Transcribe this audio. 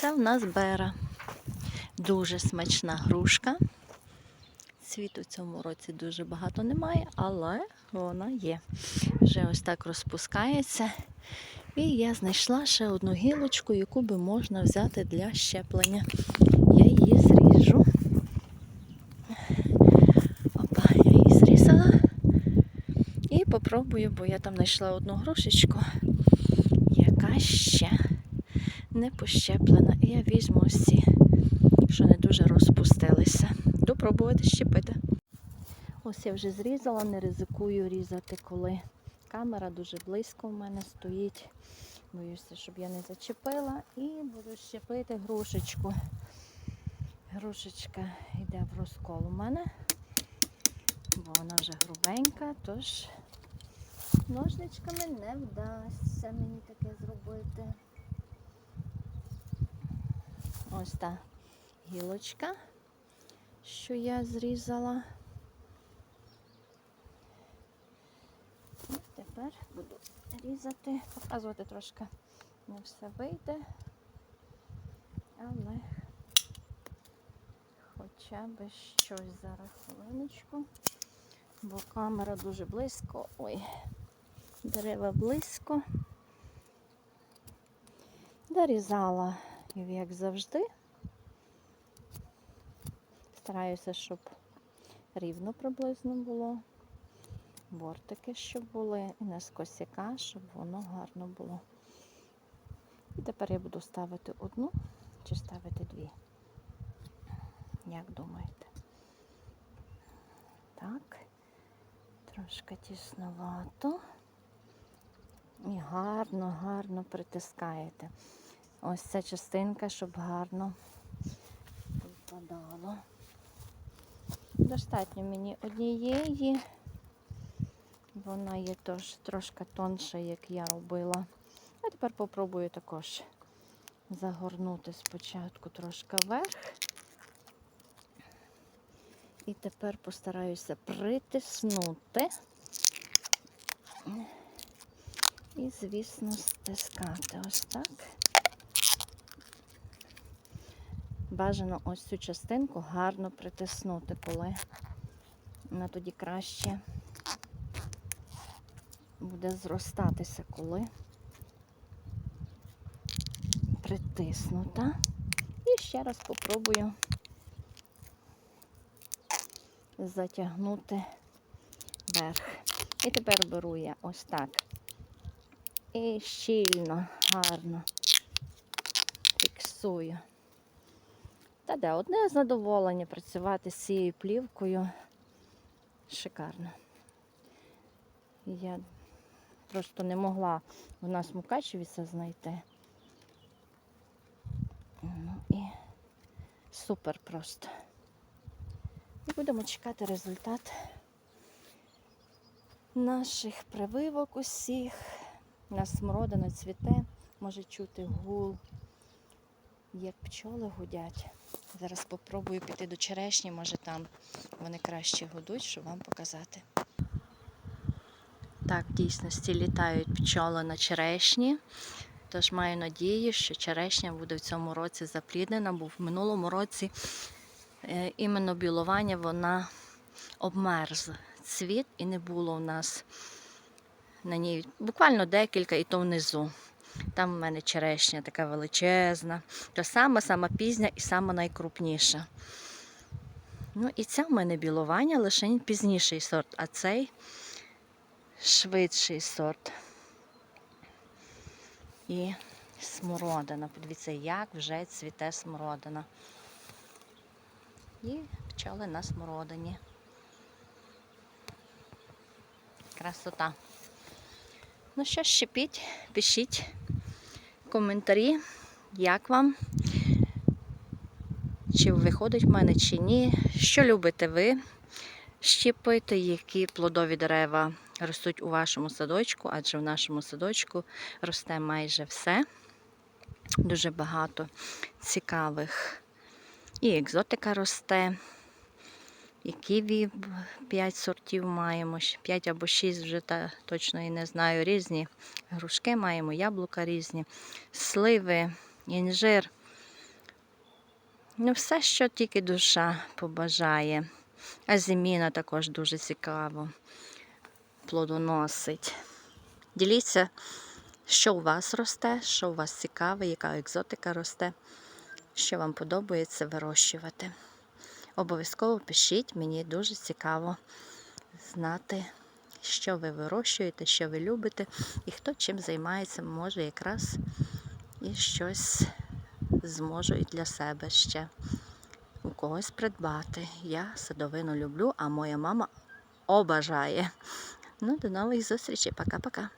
Це в нас бера. Дуже смачна грушка. Світу цьому році дуже багато немає, але вона є. Вже ось так розпускається. І я знайшла ще одну гілочку, яку би можна взяти для щеплення. Я її зріжу. Опа, я її зрізала. І попробую, бо я там знайшла одну грушечку, яка ще не пощеплена. І я візьму ось ці, що не дуже розпустилися. Буду пробувати щепити. Ось я вже зрізала, не ризикую різати, коли камера дуже близько в мене стоїть. Боюся, щоб я не зачепила. І буду щепити грушечку. Грушечка йде в розкол у мене, бо вона вже грубенька, тож ножничками не вдасться мені таке зробити. Ось та гілочка, що я зрізала. І тепер буду різати, показувати трошки не все вийде, але хоча б щось зараз хвилиночку, бо камера дуже близько. Ой, дерева близько. Дорізала, як завжди. Стараюся, щоб рівно приблизно було. Бортики, щоб були, і не з косяка, щоб воно гарно було. І тепер я буду ставити одну чи ставити дві. Як думаєте? Так, трошки тісновато. І гарно, гарно притискаєте. Ось ця частинка, щоб гарно випадало. Достатньо мені однієї. Вона є тож трошки тонша, як я робила. А тепер попробую також загорнути спочатку трошки вверх. І тепер постараюся притиснути. І, звісно, стискати ось так. Бажано ось цю частинку гарно притиснути, коли вона тоді краще буде зростатися, коли притиснута. І ще раз попробую затягнути вверх. І тепер беру я ось так. І щільно, гарно фіксую. Та де одне задоволення працювати з цією плівкою. Шикарно. Я просто не могла в нас Мукачеві це знайти. Ну і супер просто. І будемо чекати результат наших прививок усіх. У нас смородина цвіте, може чути гул, як пчоли гудять. Зараз спробую піти до черешні, може там вони краще гудуть, щоб вам показати. Так, в дійсності літають пчоли на черешні. Тож маю надію, що черешня буде в цьому році запліднена, бо в минулому році е, іменно білування вона обмерз цвіт і не було у нас на ній буквально декілька, і то внизу. Там в мене черешня така величезна. То сама, сама пізня і сама найкрупніша. Ну і ця в мене білування лише пізніший сорт, а цей швидший сорт. І смородина. Подивіться, як вже цвіте смородина. І пчоли на смородині. Красота. Ну що, щепіть, пишіть коментарі, як вам, чи виходить в мене, чи ні. Що любите ви щепити, які плодові дерева ростуть у вашому садочку, адже в нашому садочку росте майже все. Дуже багато цікавих. І екзотика росте. І ківі 5 сортів маємо, 5 або 6 вже та, точно і не знаю. Різні грушки маємо, яблука різні, сливи, інжир. Ну, все, що тільки душа побажає. А зиміна також дуже цікаво плодоносить. Діліться, що у вас росте, що у вас цікаве, яка екзотика росте, що вам подобається вирощувати. Обов'язково пишіть, мені дуже цікаво знати, що ви вирощуєте, що ви любите, і хто чим займається, може якраз і щось зможу і для себе ще у когось придбати. Я садовину люблю, а моя мама обажає. Ну, до нових зустрічей. Пока-пока.